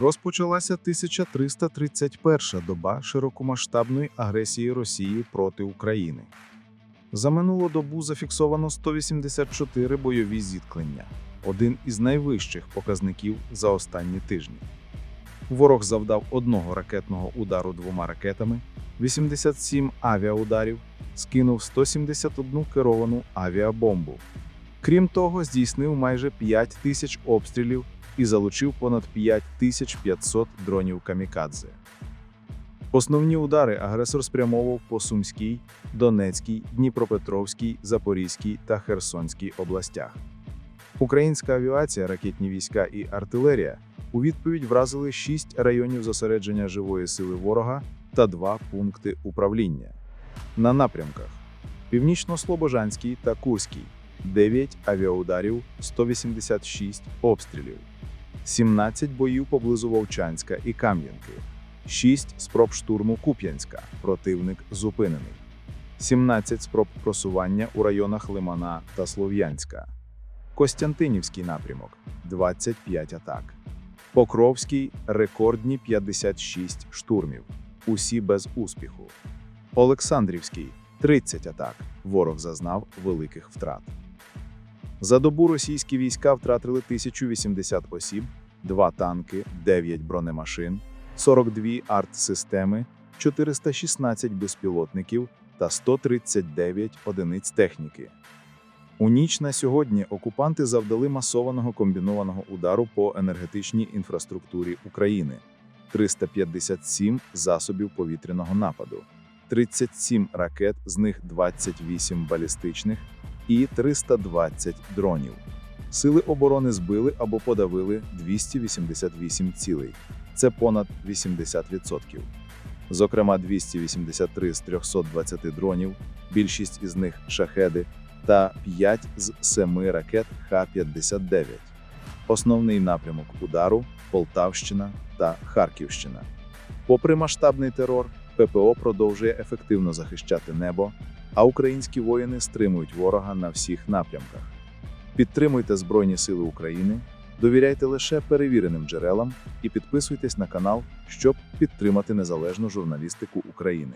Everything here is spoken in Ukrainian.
Розпочалася 1331 доба широкомасштабної агресії Росії проти України. За минулу добу зафіксовано 184 бойові зіткнення, один із найвищих показників за останні тижні. Ворог завдав одного ракетного удару двома ракетами, 87 авіаударів, скинув 171 керовану авіабомбу. Крім того, здійснив майже 5 тисяч обстрілів і залучив понад 5500 дронів камікадзе. Основні удари агресор спрямовував по Сумській, Донецькій, Дніпропетровській, Запорізькій та Херсонській областях. Українська авіація, ракетні війська і артилерія у відповідь вразили 6 районів зосередження живої сили ворога та 2 пункти управління. На напрямках Північно-Слобожанський та Курський 9 авіаударів, 186 обстрілів, 17 боїв поблизу Вовчанська і Кам'янки, 6 спроб штурму Куп'янська, противник зупинений, 17 спроб просування у районах Лимана та Слов'янська, Костянтинівський напрямок. 25 атак, Покровський рекордні 56 штурмів, усі без успіху, Олександрівський 30 атак. Ворог зазнав великих втрат. За добу російські війська втратили 1080 осіб, 2 танки, 9 бронемашин, 42 арт-системи, 416 безпілотників та 139 одиниць техніки. У ніч на сьогодні окупанти завдали масованого комбінованого удару по енергетичній інфраструктурі України, 357 засобів повітряного нападу, 37 ракет, з них 28 балістичних і 320 дронів. Сили оборони збили або подавили 288 цілей. Це понад 80%. Зокрема, 283 з 320 дронів, більшість із них шахеди, та 5 з 7 ракет Х-59. Основний напрямок удару Полтавщина та Харківщина. Попри масштабний терор, ППО продовжує ефективно захищати небо, а українські воїни стримують ворога на всіх напрямках. Підтримуйте Збройні Сили України, довіряйте лише перевіреним джерелам і підписуйтесь на канал, щоб підтримати незалежну журналістику України.